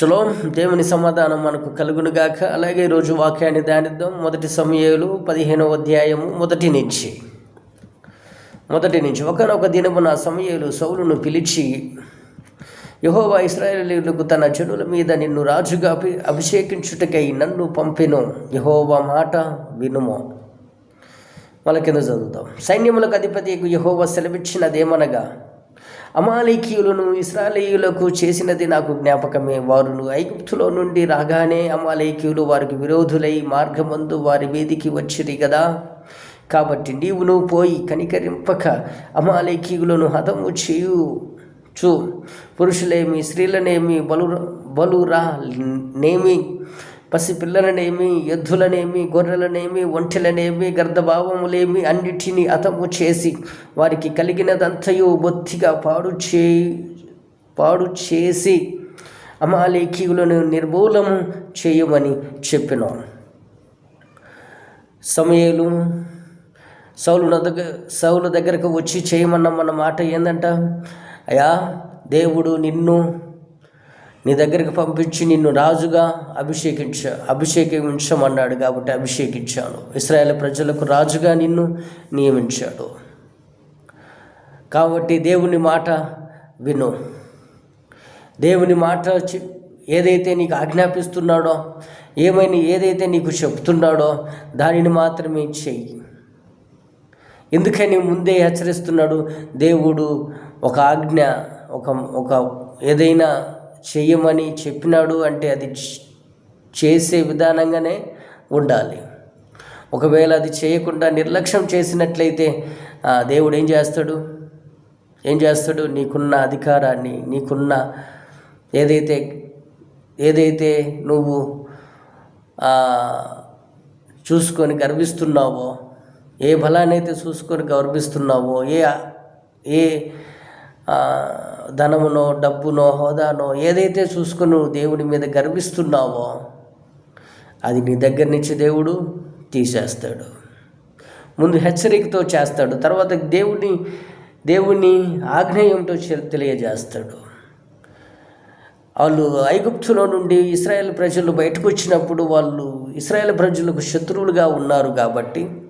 Shalom దేవుని సమాధానం మనకు కలుగునుగాక అలాగే ఈరోజు వాక్యాన్ని ధ్యానిద్దాం. మొదటి సమయాలు పదిహేనవ అధ్యాయము మొదటి నుంచి. మొదటి నుంచి. ఒకనొక దినమున సమయాలు సౌలును పిలిచి యహోవా ఇస్రాయేలీలకు తన జనుల మీద నిన్ను రాజుగా అభిషేకించుటకై నన్ను పంపెను. యహోవా మాట వినుమో. వాళ్ళ కింద చదువుతాం. సైన్యములకు అధిపతి యహోవా సెలవిచ్చినదేమనగా అమాలేకీయులను ఇస్రాలేయులకు చేసినది నాకు జ్ఞాపకమే. వారును ఐగుప్తులో నుండి రాగానే అమాలేకీయులు వారికి విరోధులై మార్గమందు వారి మీదికి వచ్చిరి కదా కాబట్టి నీవును పోయి కనికరింపక అమాలేకీయులను హతము చేయు. చూ. పురుషులేమి స్త్రీలనేమి బలు బలురా నేమి పసిపిల్లలనేమి ఎద్దులనేమి గొర్రెలనేమి ఒంటెలనేమి గర్ధభావములేమి అన్నిటినీ అతము చేసి వారికి కలిగినదంతయు బొత్తిగా పాడు చే పాడు చేసి అమాలేకీయులను నిర్మూలము చేయమని చెప్పిన. సమయలు సౌలు దగ్గర సౌలు దగ్గరకు వచ్చి చేయమన్న మన మాట ఏందంట? అయా దేవుడు నిన్ను నీ దగ్గరికి పంపించి నిన్ను రాజుగా అభిషేకించ అభిషేకించమన్నాడు కాబట్టి అభిషేకించాను. ఇస్రాయేల్ ప్రజలకు రాజుగా నిన్ను నియమించాడు. కాబట్టి దేవుని మాట విను. దేవుని మాట ఏదైతే నీకు ఆజ్ఞాపిస్తున్నాడో ఏమైనా ఏదైతే నీకు చెప్తున్నాడో దానిని మాత్రమే చెయ్యి. ఎందుకని ముందే హెచ్చరిస్తున్నాడు? దేవుడు ఒక ఆజ్ఞ ఒక ఒక ఏదైనా చేయమని చెప్పినాడు అంటే అది చేసే విధానంగానే ఉండాలి. ఒకవేళ అది చేయకుండా నిర్లక్ష్యం చేసినట్లయితే దేవుడు ఏం చేస్తాడు? ఏం చేస్తాడు? నీకున్న అధికారాన్ని నీకున్న ఏదైతే ఏదైతే నువ్వు చూసుకొని గర్విస్తున్నావో ఏ బలాన్నైతే చూసుకొని గర్విస్తున్నావో ఏ ఏ ధనమునో డబ్బునో హోదానో ఏదైతే చూసుకుని నువ్వు దేవుడి మీద గర్విస్తున్నావో అది నీ దగ్గర నుంచి దేవుడు తీసేస్తాడు. ముందు హెచ్చరికతో చేస్తాడు తర్వాత దేవుని దేవుని ఆజ్ఞ ఏమిటో తెలియజేస్తాడు. వాళ్ళు ఐగుప్తులో నుండి ఇస్రాయేల్ ప్రజలు బయటకు వచ్చినప్పుడు వాళ్ళు ఇస్రాయేల్ ప్రజలకు శత్రువులుగా ఉన్నారు కాబట్టి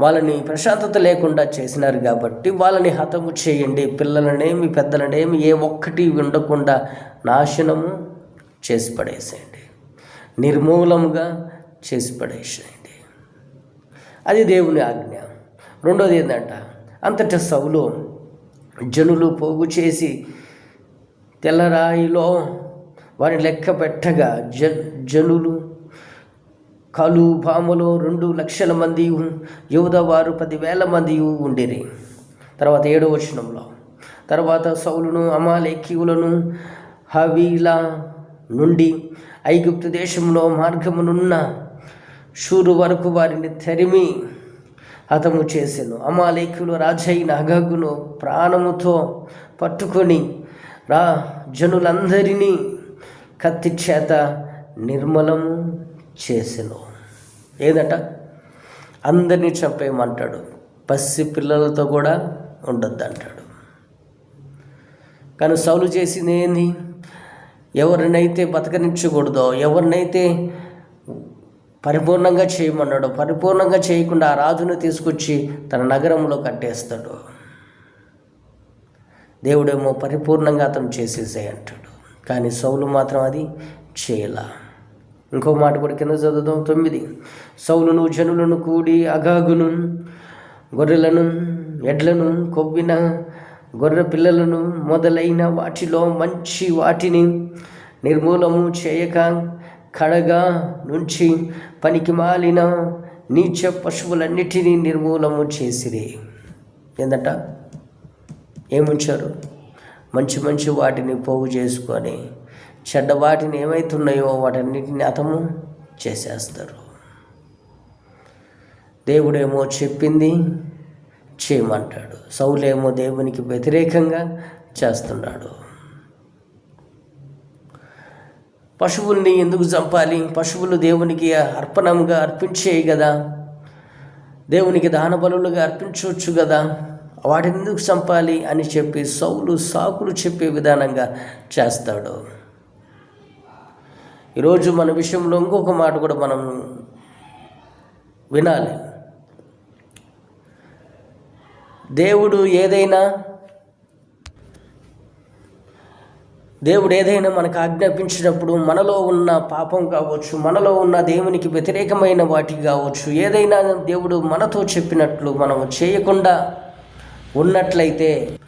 వాళ్ళని ప్రశాంతత లేకుండా చేసినారు కాబట్టి వాళ్ళని హతము చేయండి. పిల్లలనేమి పెద్దలనేమి ఏ ఒక్కటి ఉండకుండా నాశనము చేసి పడేసేయండి. నిర్మూలముగా చేసి పడేసేయండి. అది దేవుని ఆజ్ఞ. రెండోది ఏంటంట అంతట సౌలు జనులు పోగు చేసి తెల్లరాయిలో వారిని లెక్క పెట్టగా జ జనులు కలు పాములు రెండు లక్షల మంది యువదవారు పదివేల మంది ఉండేరి. తర్వాత ఏడో వచనంలో తర్వాత సౌలును అమాలేకీయులను హవీలా నుండి ఐగుప్తు దేశంలో మార్గమునున్న షూరు వరకు వారిని తరిమి హతము చేసెను. అమాలేకులు రాజైన అగగును ప్రాణముతో పట్టుకొని రా జనులందరినీ కత్తి చేత నిర్మలము చేసెను ఏదట? అందరినీ చంపేయమంటాడు. పసి పిల్లలతో కూడా ఉండొద్దు అంటాడు కానీ సౌలు చేసింది ఏంది? ఎవరినైతే బతకనించకూడదో ఎవరినైతే పరిపూర్ణంగా చేయమన్నాడు పరిపూర్ణంగా చేయకుండా ఆ రాజును తీసుకొచ్చి తన నగరంలో కట్టేస్తాడు. దేవుడేమో పరిపూర్ణంగా అతను చేసేసే అంటాడు కానీ సౌలు మాత్రం అది చేయలా. ఇంకో మాట కూడా కింద చదువుదాం. తొమ్మిది. సౌలును జనులను కూడి అగాగును గొర్రెలను ఎడ్లను కొవ్విన గొర్రె పిల్లలను మొదలైన వాటిలో మంచి వాటిని నిర్మూలము చేయక కడగా నుంచి పనికి మాలిన నీచ పశువులన్నిటినీ నిర్మూలము చేసిరి. ఏందట? ఏముంచారు? మంచి మంచి వాటిని పోగు చేసుకొని చెడ్డ వాటిని ఏమైతున్నాయో వాటన్నిటిని అతము చేసేస్తారు. దేవుడేమో చెప్పింది చేయమంటాడు. సౌలేమో దేవునికి వ్యతిరేకంగా చేస్తున్నాడు. పశువుల్ని ఎందుకు చంపాలి? పశువులు దేవునికి అర్పణంగా అర్పించేయి కదా దేవునికి దాన బలులుగా అర్పించవచ్చు కదా వాటిని ఎందుకు చంపాలి అని చెప్పి సౌలు సాకులు చెప్పే విధానంగా చేస్తాడు. ఈరోజు మన విషయంలో ఇంకొక మాట కూడా మనం వినాలి. దేవుడు ఏదైనా దేవుడు ఏదైనా మనకు ఆజ్ఞాపించినప్పుడు మనలో ఉన్న పాపం కావచ్చు మనలో ఉన్న దేవునికి వ్యతిరేకమైన వాటి కావచ్చు ఏదైనా దేవుడు మనతో చెప్పినట్లు మనం చేయకుండా ఉన్నట్లయితే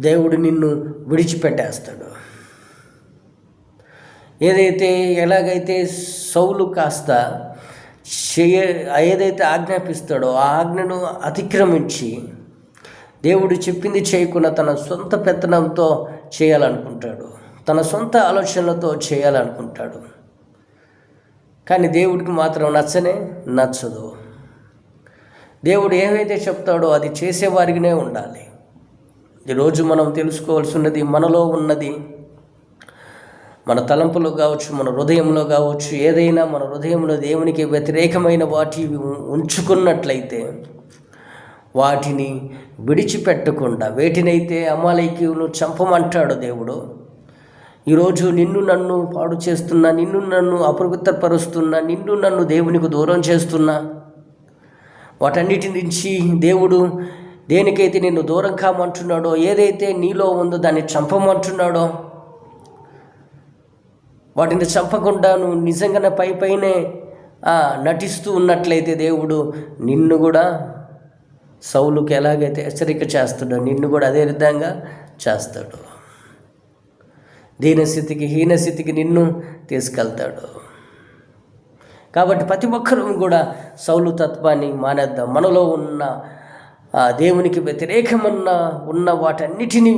దేవుడు నిన్ను విడిచిపెట్టేస్తాడు. ఏదైతే ఎలాగైతే సౌలు కాస్త చేయ ఏదైతే ఆజ్ఞాపిస్తాడో ఆ ఆజ్ఞను అతిక్రమించి దేవుడు చెప్పింది చేయకుండా తన సొంత పెత్తనంతో చేయాలనుకుంటాడు. తన సొంత ఆలోచనలతో చేయాలనుకుంటాడు. కానీ దేవుడికి మాత్రం నచ్చనే నచ్చదు. దేవుడు ఏమైతే చెప్తాడో అది చేసేవారికినే ఉండాలి. ఈరోజు మనం తెలుసుకోవాల్సి ఉన్నది మనలో ఉన్నది మన తలంపులో కావచ్చు మన హృదయంలో కావచ్చు ఏదైనా మన హృదయంలో దేవునికి వ్యతిరేకమైన వాటి ఉంచుకున్నట్లయితే వాటిని విడిచిపెట్టకుండా వేటినైతే అమాలయకులు చంపమంటాడు దేవుడు. ఈరోజు నిన్ను నన్ను పాడు చేస్తున్నా నిన్ను నన్ను అపవిత్రపరుస్తున్నా నిన్ను నన్ను దేవునికి దూరం చేస్తున్నా వాటన్నిటి నుంచి దేవుడు దేనికైతే నిన్ను దూరం కామంటున్నాడో ఏదైతే నీలో ఉందో దాన్ని చంపమంటున్నాడో వాటిని చంపకుండా నువ్వు నిజంగానే పై పైనే నటిస్తూ ఉన్నట్లయితే దేవుడు నిన్ను కూడా సౌలుకి ఎలాగైతే హెచ్చరిక చేస్తాడో నిన్ను కూడా అదే విధంగా చేస్తాడు. దీనస్థితికి హీనస్థితికి నిన్ను తీసుకెళ్తాడు. కాబట్టి ప్రతి ఒక్కరూ కూడా సౌలు తత్వాన్ని మానేద్దాం. మనలో ఉన్న దేవునికి వ్యతిరేకమన్న ఉన్న వాటన్నిటినీ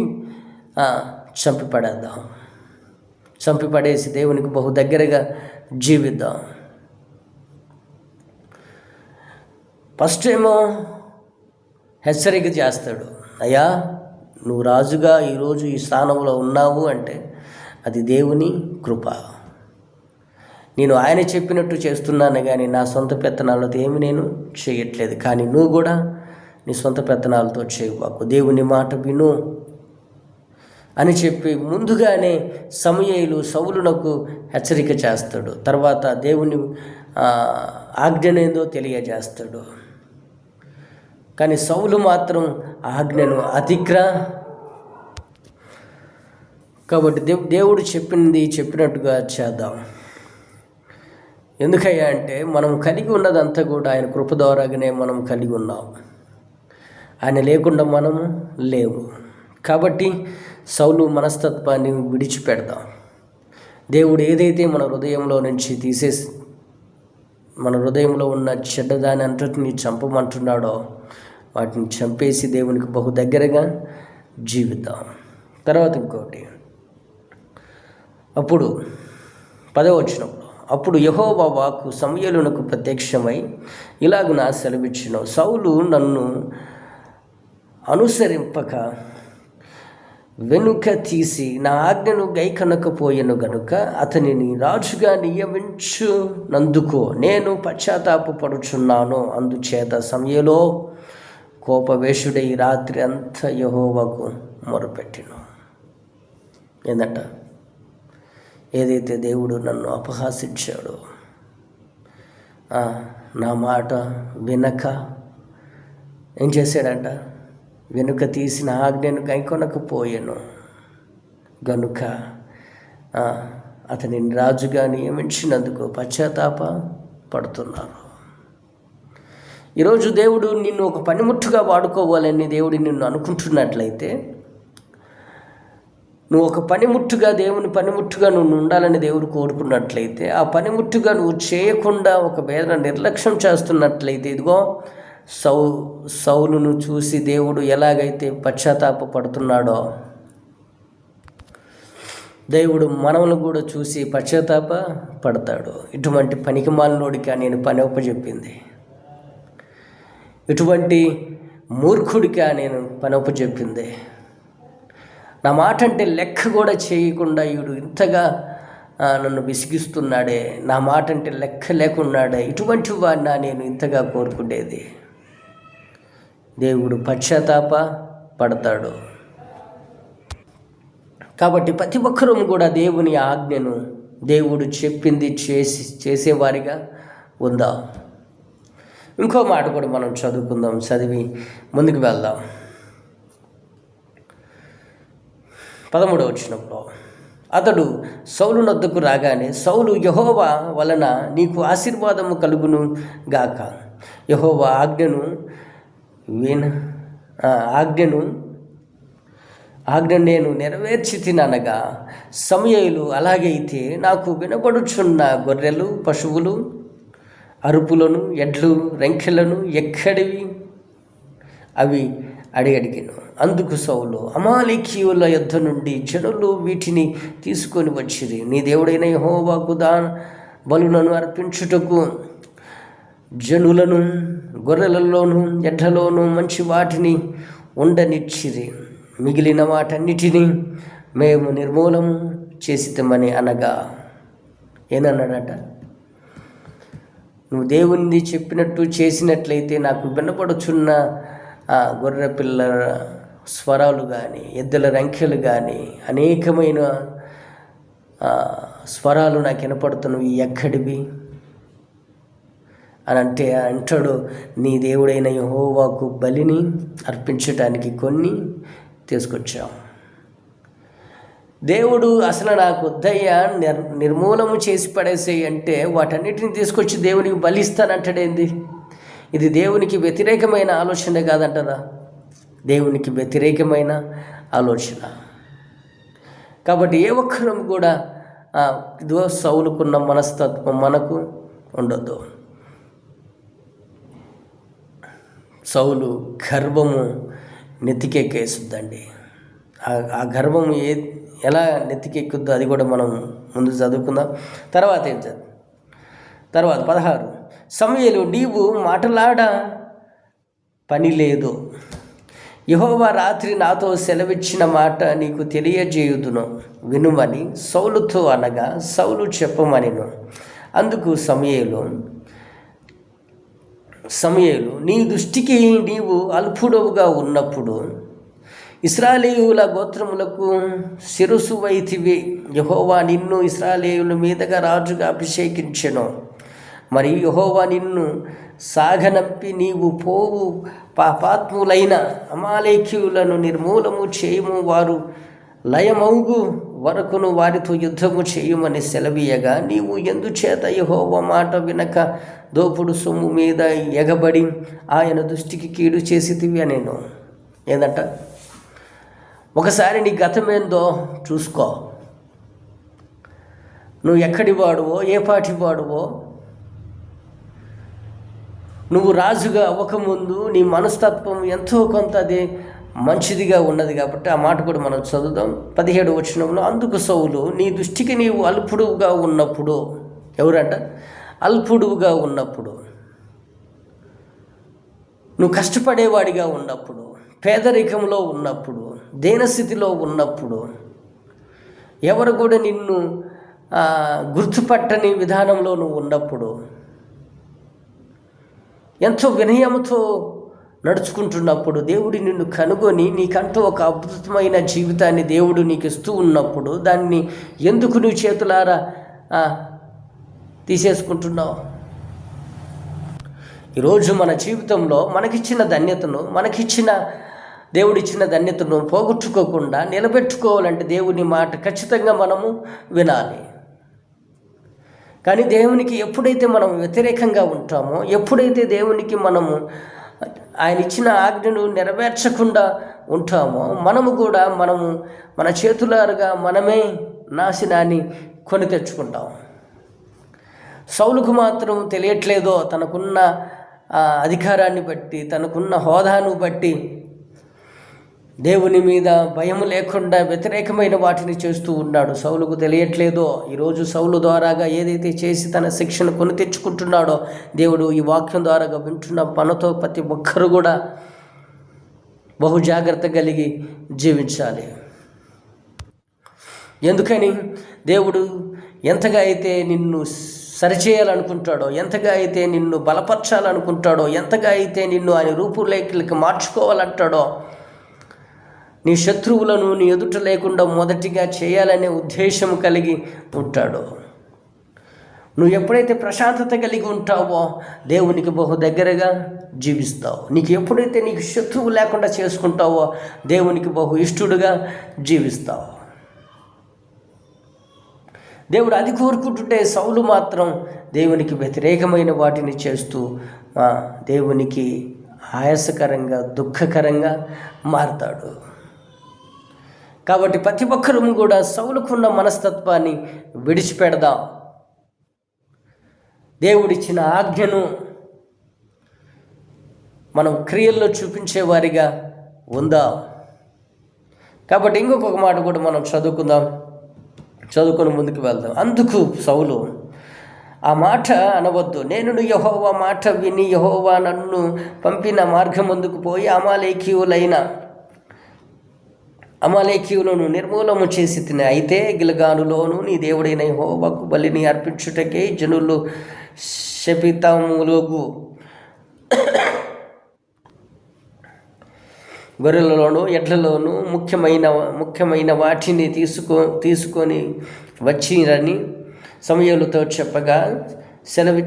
చంపిపడేద్దాం. చంపిపడేసి దేవునికి బహు దగ్గరగా జీవిద్దాం. ఫస్ట్ ఏమో హెచ్చరిక చేస్తాడు అయ్యా నువ్వు రాజుగా ఈరోజు ఈ స్థానంలో ఉన్నావు అంటే అది దేవుని కృప. నేను ఆయన చెప్పినట్టు చేస్తున్నాను కానీ నా సొంత పెత్తనాలతో ఏమి నేను చేయట్లేదు. కానీ నువ్వు కూడా నీ సొంత పెత్తనాలతో చేయబాకు. దేవుని మాట విను అని చెప్పి ముందుగానే సమయలు సౌలునకు హెచ్చరిక చేస్తాడు. తర్వాత దేవుని ఆజ్ఞనేదో తెలియజేస్తాడు. కానీ సౌలు మాత్రం ఆజ్ఞను అతిక్ర కాబట్టి దేవు దేవుడు చెప్పింది చెప్పినట్టుగా చేద్దాం. ఎందుకయ్యా అంటే మనం కలిగి ఉన్నదంతా కూడా ఆయన కృప ద్వారాగానే మనం కలిగి ఉన్నాం. ఆయన లేకుండా మనము లేవు కాబట్టి సౌలు మనస్తత్వాన్ని విడిచిపెడదాం దేవుడు ఏదైతే మన హృదయంలో నుంచి తీసేసి మన హృదయంలో ఉన్న చెడ్డదాని అంతటిని చంపమంటున్నాడో వాటిని చంపేసి దేవునికి బహు దగ్గరగా జీవిద్దాం. తర్వాత ఇంకోటి అప్పుడు పదవచ్చినప్పుడు అప్పుడు యహోవా వాకు సమయలునకు ప్రత్యక్షమై ఇలాగున సెలవిచ్చిన సౌలు నన్ను అనుసరింపక వెనుక తీసి నా ఆజ్ఞను గైకనకపోయాను గనుక అతనిని రాజుగా నియమించు నందుకో. నేను పశ్చాత్తాప పడుచున్నాను. అందుచేత సమయంలో కోపవేషుడై రాత్రి అంతా యహోవకు మొరపెట్టిను. ఏంటంట ఏదైతే దేవుడు నన్ను అపహాసించాడో నా మాట వినక ఏం చేశాడంట? వెనుక తీసిన ఆజ్ఞను గైకొనకపోయాను గనుక అతనిని రాజుగా నియమించినందుకు పశ్చాత్తాప పడుతున్నారు ఈరోజు దేవుడు నిన్ను ఒక పనిముట్టుగా వాడుకోవాలని దేవుడు నిన్ను అనుకుంటున్నట్లయితే నువ్వు ఒక పనిముట్టుగా దేవుని పనిముట్టుగా నువ్వు ఉండాలని దేవుడు కోరుకున్నట్లయితే ఆ పనిముట్టుగా నువ్వు చేయకుండా ఒక వేదన నిర్లక్ష్యం చేస్తున్నట్లయితే ఇదిగో సౌ సౌలును చూసి దేవుడు ఎలాగైతే పశ్చాత్తాప పడుతున్నాడో దేవుడు మనవులు కూడా చూసి పశ్చాత్తాప పడతాడు ఇటువంటి పనికి మాలినోడికి నేను పని చెప్పింది ఇటువంటి మూర్ఖుడికా నేను పని చెప్పింది నా మాట అంటే లెక్క కూడా చేయకుండా వీడు ఇంతగా నన్ను విసిగిస్తున్నాడే. నా మాట అంటే లెక్క లేకున్నాడే. ఇటువంటి వాడిన నేను ఇంతగా కోరుకునేది. దేవుడు పశ్చాత్తాప పడతాడు. కాబట్టి ప్రతి ఒక్కరూ కూడా దేవుని ఆజ్ఞను దేవుడు చెప్పింది చేసి చేసేవారిగా ఉందాం. ఇంకో మాట కూడా మనం చదువుకుందాం చదివి ముందుకు వెళ్దాం. పదమూడవ వచ్చినప్పుడు అతడు సౌలు నొద్దకు రాగానే సౌలు యహోవా వలన నీకు ఆశీర్వాదము కలుగును గాక. యహోవా ఆజ్ఞను విన ఆజ్ఞను ఆజ్ఞ నేను నెరవేర్చి తిననగా సమయలు అలాగైతే నాకు వినపడుచున్న గొర్రెలు పశువులు అరుపులను ఎడ్లు రెంకెలను ఎక్కడివి? అవి అడిగడిగాను. అందుకు సౌలు అమాలికీయుల యుద్ధ నుండి జనులు వీటిని తీసుకొని వచ్చిరి. నీ దేవుడైన యహోవాకు దా బలులను అర్పించుటకు జనులను గొర్రెలలోనూ ఎడ్లలోనూ మంచి వాటిని ఉండనిచ్చిరి. మిగిలిన వాటన్నిటినీ మేము నిర్మూలము చేసితమని అనగా ఏనన్నాడట. నువ్వు దేవునిది చెప్పినట్టు చేసినట్లయితే నాకు వినపడుచున్న గొర్రె పిల్ల స్వరాలు కానీ ఎద్దుల రంకెలు కానీ అనేకమైన స్వరాలు నాకు వినపడుతున్నవి ఎక్కడివి? అని అంటే అంటాడు నీ దేవుడైన యహోవాకు బలిని అర్పించటానికి కొన్ని తీసుకొచ్చాం దేవుడు అసలు నాకు వద్దయ్యా నిర్ నిర్మూలము చేసి పడేసేయి అంటే వాటన్నిటిని తీసుకొచ్చి దేవునికి బలిస్తానంటాడేంది ఇది దేవునికి వ్యతిరేకమైన ఆలోచన కాదంటదా? దేవునికి వ్యతిరేకమైన ఆలోచన. కాబట్టి ఏ ఒక్కరం కూడా ఇదో సౌలుకున్న మనస్తత్వం మనకు ఉండొద్దు. సౌలు గర్వము నెత్తికెక్కేస్తుందండి. ఆ గర్వము ఏ ఎలా నెత్తికెక్కుద్దో అది కూడా మనం ముందు చదువుకుందాం. తర్వాత ఏం చదువు? తర్వాత పదహారు. సమయలు నీవు మాటలాడ పని లేదు. యహోవా రాత్రి నాతో సెలవిచ్చిన మాట నీకు తెలియజేయుదును. వినుమని సౌలుతో అనగా సౌలు చెప్పమనిను. అందుకు సమయలు సమయంలో నీ దృష్టికి నీవు అల్పుడవుగా ఉన్నప్పుడు ఇస్రాలేయుల గోత్రములకు శిరసు వైతివి. యహోవా నిన్ను ఇస్రాలేయుల మీదుగా రాజుగా అభిషేకించెను. మరి యహోవా నిన్ను సాగనంపి నీవు పోవు పాపాత్ములైన అమాలేఖ్యులను నిర్మూలము చేయము వారు లయమౌగు వరకును వారితో యుద్ధము చేయమని సెలవీయగా నీవు ఎందుచేత యహోవ మాట వినక దోపుడు సొమ్ము మీద ఎగబడి ఆయన దృష్టికి కీడు చేసితివి నేను ఏందంట? ఒకసారి నీ గతమేందో చూసుకో. నువ్వు ఎక్కడి వాడువో ఏ పాటి వాడువో? నువ్వు రాజుగా అవ్వకముందు నీ మనస్తత్వం ఎంతో కొంత అది మంచిదిగా ఉన్నది కాబట్టి ఆ మాట కూడా మనం చదువుదాం. పదిహేడు వచ్చినప్పుడు అందుకు సౌలు నీ దృష్టికి నీవు అల్పుడుగా ఉన్నప్పుడు ఎవరంట? అల్పుడుగా ఉన్నప్పుడు నువ్వు కష్టపడేవాడిగా ఉన్నప్పుడు పేదరికంలో ఉన్నప్పుడు దేనస్థితిలో ఉన్నప్పుడు ఎవరు కూడా నిన్ను గుర్తుపట్టని విధానంలో నువ్వు ఉన్నప్పుడు ఎంతో వినయంతో నడుచుకుంటున్నప్పుడు దేవుడి నిన్ను కనుగొని నీకంటూ ఒక అద్భుతమైన జీవితాన్ని దేవుడు నీకు ఇస్తూ ఉన్నప్పుడు దాన్ని ఎందుకు నువ్వు చేతులారా తీసేసుకుంటున్నావు? ఈరోజు మన జీవితంలో మనకిచ్చిన ధన్యతను మనకిచ్చిన దేవుడిచ్చిన ధన్యతను పోగొట్టుకోకుండా నిలబెట్టుకోవాలంటే దేవుని మాట ఖచ్చితంగా మనము వినాలి. కానీ దేవునికి ఎప్పుడైతే మనం వ్యతిరేకంగా ఉంటామో ఎప్పుడైతే దేవునికి మనము ఆయన ఇచ్చిన ఆజ్ఞను నెరవేర్చకుండా ఉంటామో. మనము కూడా మనము మన చేతులారుగా మనమే నాశనాన్ని కొని తెచ్చుకుంటాం సౌలుకు మాత్రం తెలియట్లేదో తనకున్న అధికారాన్ని బట్టి తనకున్న హోదాను బట్టి దేవుని మీద భయం లేకుండా వ్యతిరేకమైన వాటిని చేస్తూ ఉన్నాడు. సౌలుకు తెలియట్లేదో? ఈరోజు సౌలు ద్వారాగా ఏదైతే చేసి తన శిక్షను కొని తెచ్చుకుంటున్నాడో దేవుడు ఈ వాక్యం ద్వారాగా వింటున్న పనతో ప్రతి ఒక్కరు కూడా బహు జాగ్రత్త కలిగి జీవించాలి. ఎందుకని? దేవుడు ఎంతగా అయితే నిన్ను సరిచేయాలనుకుంటాడో ఎంతగా అయితే నిన్ను బలపరచాలనుకుంటాడో ఎంతగా అయితే నిన్ను ఆయన రూపురేఖలకి మార్చుకోవాలంటాడో నీ శత్రువులను నీ ఎదుట లేకుండా మొదటిగా చేయాలనే ఉద్దేశం కలిగి ఉంటాడు. నువ్వు ఎప్పుడైతే ప్రశాంతత కలిగి ఉంటావో దేవునికి బహు దగ్గరగా జీవిస్తావు. నీకు ఎప్పుడైతే నీకు శత్రువు లేకుండా చేసుకుంటావో దేవునికి బహు ఇష్టడుగా జీవిస్తావు. దేవుడు అది కోరుకుంటుంటే సౌలు మాత్రం దేవునికి వ్యతిరేకమైన వాటిని చేస్తూ దేవునికి ఆయాసకరంగా దుఃఖకరంగా మారతాడు. కాబట్టి ప్రతి ఒక్కరూ కూడా సౌలుకున్న మనస్తత్వాన్ని విడిచిపెడదాం. దేవుడిచ్చిన ఆజ్ఞను మనం క్రియల్లో చూపించేవారిగా ఉందాం. కాబట్టి ఇంకొక మాట కూడా మనం చదువుకుందాం. చదువుకొని ముందుకు వెళ్దాం. అందుకు సౌలు ఆ మాట అనవద్దు. నేను యహోవా మాట విని యహోవా నన్ను పంపిన మార్గం ముందుకు పోయి అమాలేకీయులైన అమాలేకీయులను నిర్మూలము చేసి తిని అయితే గిలగానులోను నీ దేవుడైన హోవకు బలిని అర్పించుటకే జనులు శపితములుగు. గొర్రెలలోను ఎడ్లలోను ముఖ్యమైన ముఖ్యమైన వాటిని తీసుకో తీసుకొని వచ్చిరని సమయాలతో చెప్పగా సెలవి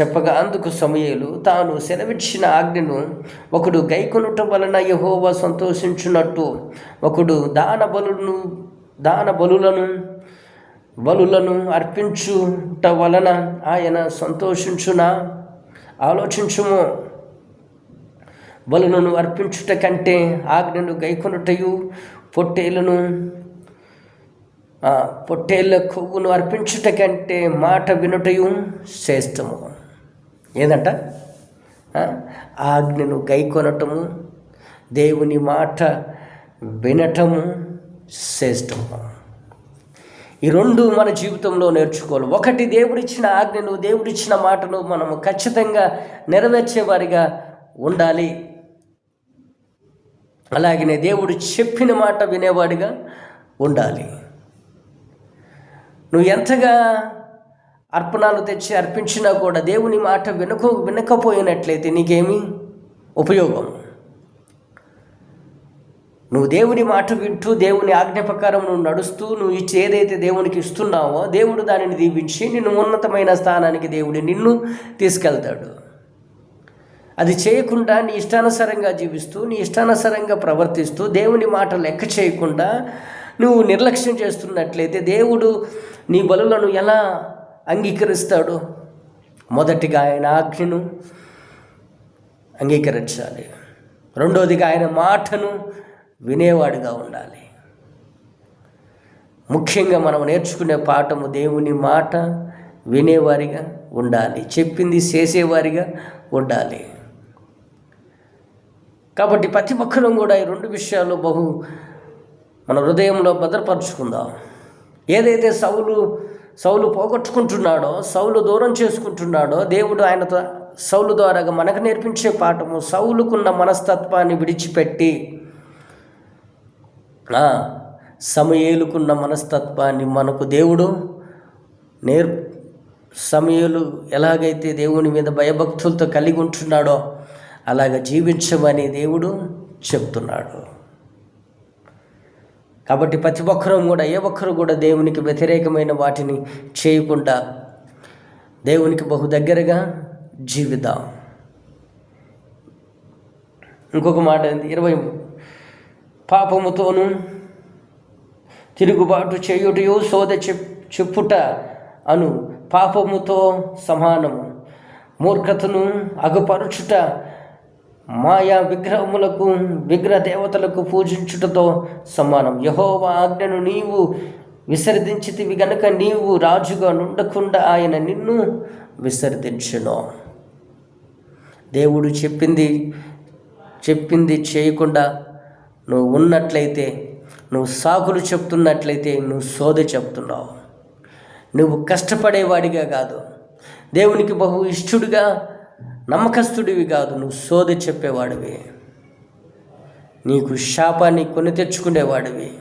చెప్పగా అందుకు సమయలు తాను సెలవిచ్చిన ఆజ్ఞను ఒకడు గైకొనుట వలన యహోవ సంతోషించున్నట్టు ఒకడు దాన బలును దాన బలులను బలులను అర్పించుట వలన ఆయన సంతోషించున? ఆలోచించుము. బలులను అర్పించుట కంటే ఆజ్ఞను గైకొనుటయు పొట్టేలను పొట్టేళ్ళ కొవ్వును అర్పించుట కంటే మాట వినుటయు శ్రేష్టము. ఏదంట? ఆజ్ఞను గైకొనటము దేవుని మాట వినటము శ్రేష్టము ఈ రెండు మన జీవితంలో నేర్చుకోవాలి. ఒకటి దేవుడిచ్చిన ఆజ్ఞను దేవుడిచ్చిన మాటను మనము ఖచ్చితంగా నెరవేర్చేవారిగా ఉండాలి. అలాగనే దేవుడు చెప్పిన మాట వినేవాడిగా ఉండాలి. నువ్వు ఎంతగా అర్పణాలు తెచ్చి అర్పించినా కూడా దేవుని మాట వినక వినకపోయినట్లయితే నీకేమి ఉపయోగం? నువ్వు దేవుని మాట వింటూ దేవుని ఆజ్ఞ ప్రకారం నువ్వు నడుస్తూ నువ్వు ఇచ్చి ఏదైతే దేవునికి ఇస్తున్నావో దేవుడు దానిని దీవించి నిన్ను ఉన్నతమైన స్థానానికి దేవుడు నిన్ను తీసుకెళ్తాడు. అది చేయకుండా నీ ఇష్టానుసారంగా జీవిస్తూ నీ ఇష్టానుసారంగా ప్రవర్తిస్తూ దేవుని మాట లెక్క చేయకుండా నువ్వు నిర్లక్ష్యం చేస్తున్నట్లయితే దేవుడు నీ బలులను ఎలా అంగీకరిస్తాడు. మొదటిగా ఆయన ఆజ్ఞను అంగీకరించాలి. రెండోదిగా ఆయన మాటను వినేవాడిగా ఉండాలి. ముఖ్యంగా మనం నేర్చుకునే పాఠము దేవుని మాట వినేవారిగా ఉండాలి. చెప్పింది చేసేవారిగా ఉండాలి. కాబట్టి ప్రతి ఒక్కరం కూడా ఈ రెండు విషయాలు బహు మన హృదయంలో భద్రపరుచుకుందాం. ఏదైతే సవులు సౌలు పోగొట్టుకుంటున్నాడో సౌలు దూరం చేసుకుంటున్నాడో దేవుడు ఆయనతో సౌలు ద్వారాగా మనకు నేర్పించే పాఠము సౌలుకున్న మనస్తత్వాన్ని విడిచిపెట్టి సమయేలుకున్న మనస్తత్వాన్ని మనకు దేవుడు నేర్ సమయలు ఎలాగైతే దేవుని మీద భయభక్తులతో కలిగి ఉంటున్నాడో అలాగ జీవించమని దేవుడు చెప్తున్నాడు. కాబట్టి ప్రతి ఒక్కరూ కూడా ఏ ఒక్కరు కూడా దేవునికి వ్యతిరేకమైన వాటిని చేయకుండా దేవునికి బహు దగ్గరగా జీవిద్దాం. ఇంకొక మాట ఇరవై పాపముతోనూ తిరుగుబాటు చేయుటయు సోద చెప్పుట అను పాపముతో సమానము. మూర్ఖతను అగుపరుచుట మాయా విగ్రహములకు విగ్రహ దేవతలకు పూజించుటతో సమానం. యహోవ ఆజ్ఞను నీవు విసర్జించితివి గనక నీవు రాజుగా నుండకుండా ఆయన నిన్ను విసర్జించును. దేవుడు చెప్పింది చెప్పింది చేయకుండా నువ్వు ఉన్నట్లయితే నువ్వు సాకులు చెప్తున్నట్లయితే నువ్వు సోద చెప్తున్నావు. నువ్వు కష్టపడేవాడిగా కాదు. దేవునికి బహు ఇష్టడుగా నమ్మకస్తుడివి కాదు నువ్వు సోది చెప్పేవాడివి. నీకు శాపాన్ని కొని తెచ్చుకునేవాడివి.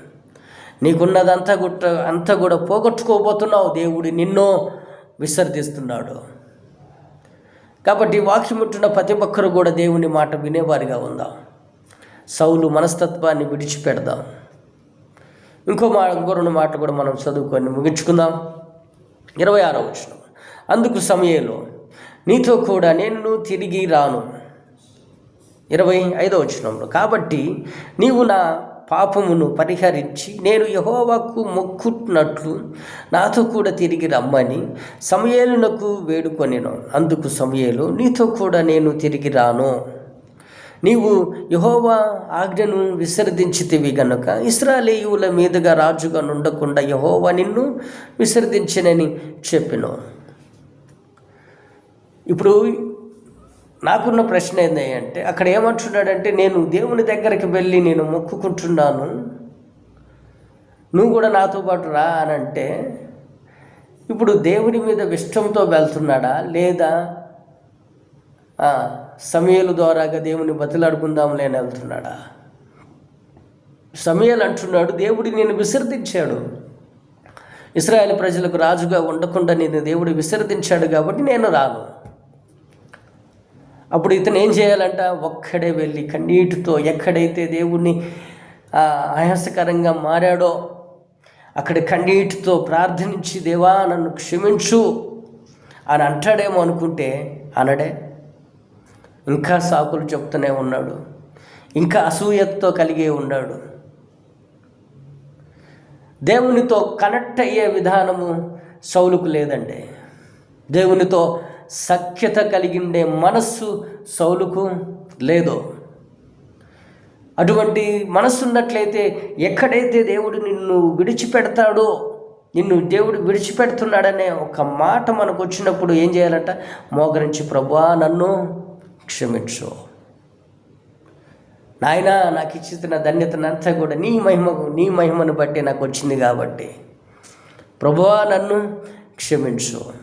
నీకున్నదంతా గుట్ట అంతా కూడా పోగొట్టుకోబోతున్నావు దేవుడు నిన్నో విసర్జిస్తున్నాడు. కాబట్టి వాక్యముట్టున్న ప్రతి ఒక్కరు కూడా దేవుని మాట వినేవారిగా ఉందాం. సౌలు మనస్తత్వాన్ని విడిచిపెడదాం. ఇంకో మా ఇంకో రెండు మాట కూడా మనం చదువుకొని ముగించుకుందాం. ఇరవై ఆరో వచ్చిన అందుకు సమయంలో నీతో కూడా నేను తిరిగి రాను. ఇరవై ఐదో వచనంలో కాబట్టి నీవు నా పాపమును పరిహరించి నేను యహోవాకు మొక్కున్నట్లు నాతో కూడా తిరిగి రమ్మని సమయేలునకు వేడుకొనిను. అందుకు సమయలు నీతో కూడా నేను తిరిగి రాను. నీవు యహోవా ఆజ్ఞను విసర్జించితివి గనుక ఇస్రాలేయుల మీదుగా రాజుగా నుండకుండా యహోవా నిన్ను విసర్జించినని చెప్పిన. ఇప్పుడు నాకున్న ప్రశ్న ఏంటంటే అక్కడ ఏమంటున్నాడంటే నేను దేవుని దగ్గరికి వెళ్ళి నేను మొక్కుకుంటున్నాను. నువ్వు కూడా నాతో పాటు రా అని అంటే ఇప్పుడు దేవుని మీద ఇష్టంతో వెళ్తున్నాడా? లేదా సమయాల ద్వారాగా దేవుని బతిలాడుకుందాంలే అని వెళ్తున్నాడా? సమయాలు అంటున్నాడు దేవుడి నేను విసర్దించాడు ఇస్రాయేల్ ప్రజలకు రాజుగా ఉండకుండా నేను దేవుడు విసర్దించాడు కాబట్టి నేను రాను. అప్పుడు ఇతను ఏం చేయాలంట? ఒక్కడే వెళ్ళి కన్నీటితో ఎక్కడైతే దేవుణ్ణి ఆయాసకరంగా మారాడో అక్కడ కన్నీటితో ప్రార్థనించి దేవా నన్ను క్షమించు అని అంటాడేమో అనుకుంటే అనడే. ఇంకా సాకులు చెప్తూనే ఉన్నాడు. ఇంకా అసూయతో కలిగే ఉన్నాడు. దేవునితో కనెక్ట్ అయ్యే విధానము సౌలుకు లేదండి. దేవునితో సఖ్యత కలిగిండే మనస్సు సౌలుకు లేదో? అటువంటి మనస్సు ఉన్నట్లయితే ఎక్కడైతే దేవుడు నిన్ను విడిచిపెడతాడో నిన్ను దేవుడు విడిచిపెడుతున్నాడనే ఒక మాట మనకు వచ్చినప్పుడు ఏం చేయాలంట? మోకరించి ప్రభా నన్ను క్షమించు. నాయన నాకు ఇచ్చిన ధన్యతనంతా కూడా నీ మహిమకు నీ మహిమను బట్టి నాకు వచ్చింది కాబట్టి. ప్రభువా నన్ను క్షమించు.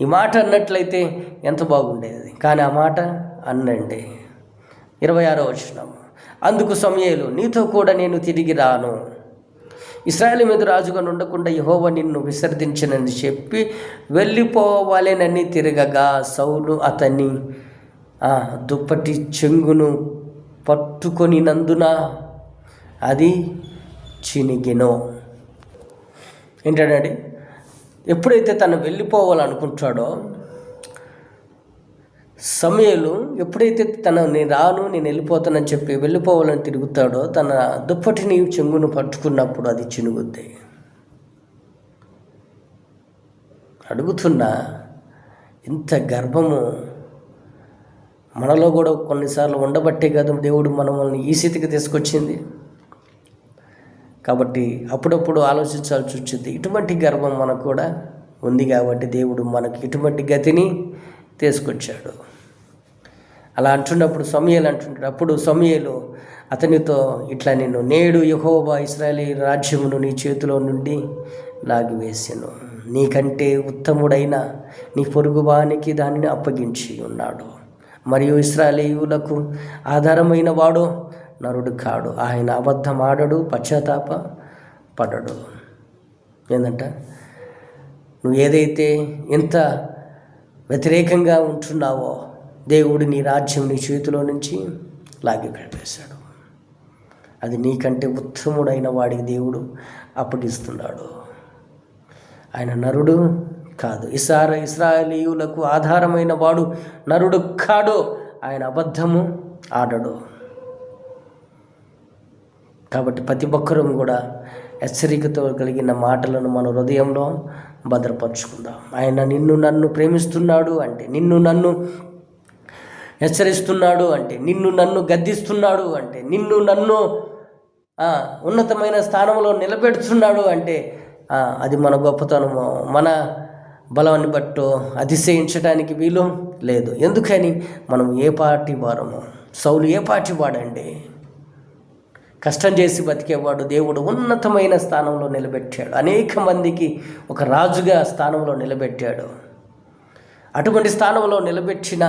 ఈ మాట అన్నట్లయితే ఎంత బాగుండేది? కానీ ఆ మాట అన్నండి. ఇరవై ఆరో వచ్చినాము అందుకు సమయాలు నీతో కూడా నేను తిరిగి రాను. ఇస్రాయల్ మీద రాజుగా ఉండకుండా యహోవ నిన్ను విసర్జించనని చెప్పి వెళ్ళిపోవాలేనని తిరగగా సౌలు అతన్ని దుప్పటి చెంగును పట్టుకొనినందున అది చినిగినో. ఏంటండి? ఎప్పుడైతే తను వెళ్ళిపోవాలనుకుంటాడో సమయలు ఎప్పుడైతే తన నేను రాను నేను వెళ్ళిపోతానని చెప్పి వెళ్ళిపోవాలని తిరుగుతాడో తన దుప్పటిని చెంగును పట్టుకున్నప్పుడు అది చినుగుద్ది. అడుగుతున్నా ఇంత గర్భము మనలో కూడా కొన్నిసార్లు ఉండబట్టే కదా దేవుడు మనల్ని ఈ స్థితికి తీసుకొచ్చింది. కాబట్టి అప్పుడప్పుడు ఆలోచించాల్సి వచ్చింది. ఇటువంటి గర్వం మనకు కూడా ఉంది కాబట్టి దేవుడు మనకి ఇటువంటి గతిని తీసుకొచ్చాడు. అలా అంటున్నప్పుడు సమయలు అంటుంటాడు అప్పుడు సమయలు అతనితో ఇట్లా నేను నేడు యహోబా ఇస్రాయలీ రాజ్యమును నీ చేతిలో నుండి లాగివేసాను నీకంటే ఉత్తముడైన నీ పొరుగువానికి దానిని అప్పగించి ఉన్నాడు. మరియు ఇస్రాయలీయులకు ఆధారమైన వాడు నరుడు కాడు. ఆయన అబద్ధం ఆడడు పశ్చాత్తాప పడడు. ఏంటంట నువ్వు ఏదైతే ఎంత వ్యతిరేకంగా ఉంటున్నావో దేవుడు నీ రాజ్యం నీ చేతిలో నుంచి లాగి పెట్టేశాడు అది నీకంటే ఉత్తముడైన వాడికి దేవుడు అప్పగిస్తున్నాడు. ఆయన నరుడు కాదు. ఇసార ఇస్రాయలీయులకు ఆధారమైన వాడు నరుడు కాడు. ఆయన అబద్ధము ఆడడు. కాబట్టి ప్రతి ఒక్కరూ కూడా హెచ్చరికతో కలిగిన మాటలను మన హృదయంలో భద్రపరుచుకుందాం. ఆయన నిన్ను నన్ను ప్రేమిస్తున్నాడు అంటే నిన్ను నన్ను హెచ్చరిస్తున్నాడు అంటే నిన్ను నన్ను గద్దిస్తున్నాడు అంటే నిన్ను నన్ను ఉన్నతమైన స్థానంలో నిలబెడుతున్నాడు అంటే అది మన గొప్పతనము మన బలాన్ని బట్టు అతిశయించడానికి వీలు లేదు. ఎందుకని? మనం ఏ పార్టీ వారము? సౌలు ఏ పార్టీ వాడండి? కష్టం చేసి బతికేవాడు దేవుడు ఉన్నతమైన స్థానంలో నిలబెట్టాడు. అనేక మందికి ఒక రాజుగా స్థానంలో నిలబెట్టాడు. అటువంటి స్థానంలో నిలబెట్టిన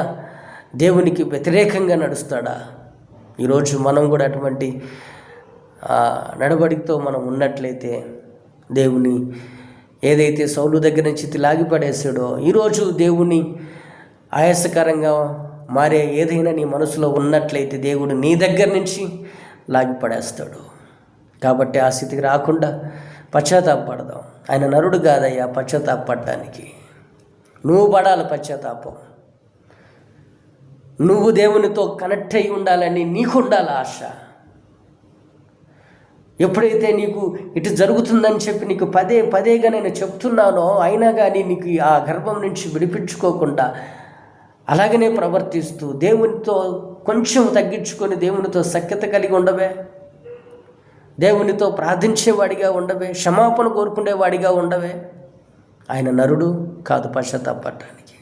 దేవునికి వ్యతిరేకంగా నడుస్తాడా? ఈరోజు మనం కూడా అటువంటి నడబడితో మనం ఉన్నట్లయితే దేవుని ఏదైతే సౌలు దగ్గర నుంచి తిలాగిపడేసాడో ఈరోజు దేవుని ఆయాసకరంగా మారే ఏదైనా నీ మనసులో ఉన్నట్లయితే దేవుడు నీ దగ్గర నుంచి లాగిపడేస్తాడు. కాబట్టి ఆ స్థితికి రాకుండా పశ్చాత్తాపడదాం ఆయన నరుడు కాదయ్యా పశ్చాత్తాపడటానికి నువ్వు పడాలి పశ్చాత్తాపం. నువ్వు దేవునితో కనెక్ట్ అయి ఉండాలని నీకు ఉండాలి ఆశ. ఎప్పుడైతే నీకు ఇటు జరుగుతుందని చెప్పి నీకు పదే పదేగా నేను చెప్తున్నానో అయినా కానీ నీకు ఆ గర్భం నుంచి విడిపించుకోకుండా అలాగనే ప్రవర్తిస్తూ దేవునితో కొంచెం తగ్గించుకొని దేవునితో సఖ్యత కలిగి ఉండవే. దేవునితో ప్రార్థించేవాడిగా ఉండవే. క్షమాపణ కోరుకునేవాడిగా ఉండవే. ఆయన నరుడు కాదు పశ్చాత్తాపడటానికి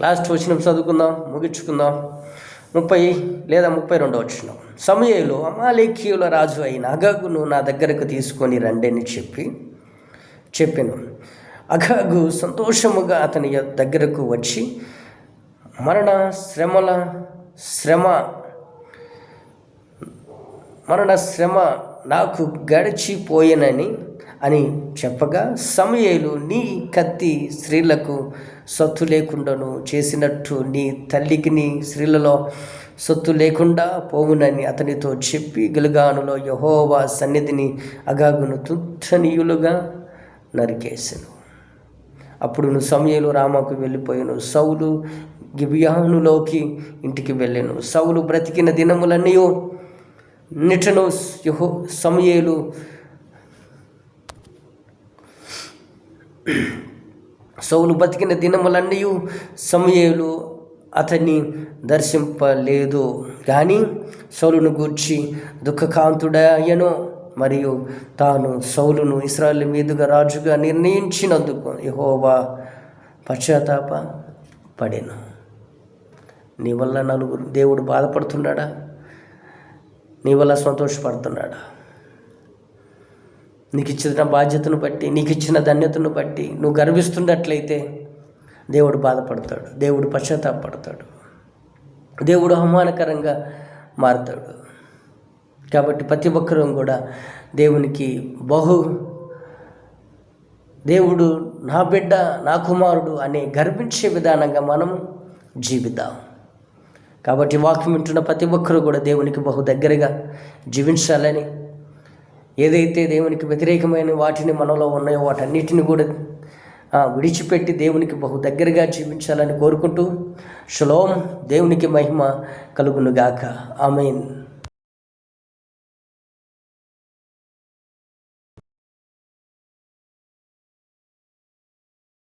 లాస్ట్ వచ్చిన చదువుకుందాం ముగించుకుందాం. ముప్పై లేదా ముప్పై రెండో వచ్చిన సమయంలో అమాలేఖీయుల రాజు అయిన అగగును నా దగ్గరకు తీసుకొని రండని చెప్పి చెప్పాను. అగాగు సంతోషముగా అతని దగ్గరకు వచ్చి మరణ శ్రమల శ్రమ. మరణ శ్రమ నాకు గడిచిపోయేనని అని చెప్పగా సమయలు నీ కత్తి స్త్రీలకు సొత్తు లేకుండాను చేసినట్టు నీ తల్లికి నీ స్త్రీలలో సొత్తు లేకుండా పోవునని అతనితో చెప్పి గిలుగానులో యహోవా సన్నిధిని అగాగును తుత్తనీయులుగా నరికేశాను. అప్పుడు నువ్వు సమయలు రామకు వెళ్ళిపోయాను. సౌలు గిబియానులోకి ఇంటికి వెళ్ళాను. సౌలు బ్రతికిన దినములన్నీ నిటను యహో సమయలు సౌలు బతికిన దినములన్నీ సమయలు అతన్ని దర్శింపలేదు. కానీ సౌలును గూర్చి దుఃఖకాంతుడయ్యను. మరియు తాను సౌలును ఇస్రాయల్ మీదుగా రాజుగా నిర్ణయించినందుకు యహోవా పశ్చాత్తాప పడేను. నీ వల్ల నలుగురు దేవుడు బాధపడుతున్నాడా? నీ వల్ల సంతోషపడుతున్నాడా? నీకు ఇచ్చిన బాధ్యతను బట్టి నీకు ఇచ్చిన ధన్యతను బట్టి నువ్వు గర్విస్తున్నట్లయితే దేవుడు బాధపడతాడు దేవుడు పశ్చాత్తాపడతాడు దేవుడు అవమానకరంగా మారుతాడు. కాబట్టి ప్రతి ఒక్కరూ కూడా దేవునికి బహు దేవుడు నా బిడ్డ నా కుమారుడు అనే గర్వించే విధానంగా మనం జీవిద్దాం. కాబట్టి వాక్యం వింటున్న ప్రతి ఒక్కరూ కూడా దేవునికి బహు దగ్గరగా జీవించాలని ఏదైతే దేవునికి వ్యతిరేకమైన వాటిని మనలో ఉన్నాయో వాటన్నిటిని కూడా విడిచిపెట్టి దేవునికి బహు దగ్గరగా జీవించాలని కోరుకుంటూ షలోం దేవునికి మహిమ కలుగునుగాక. ఆమెన్.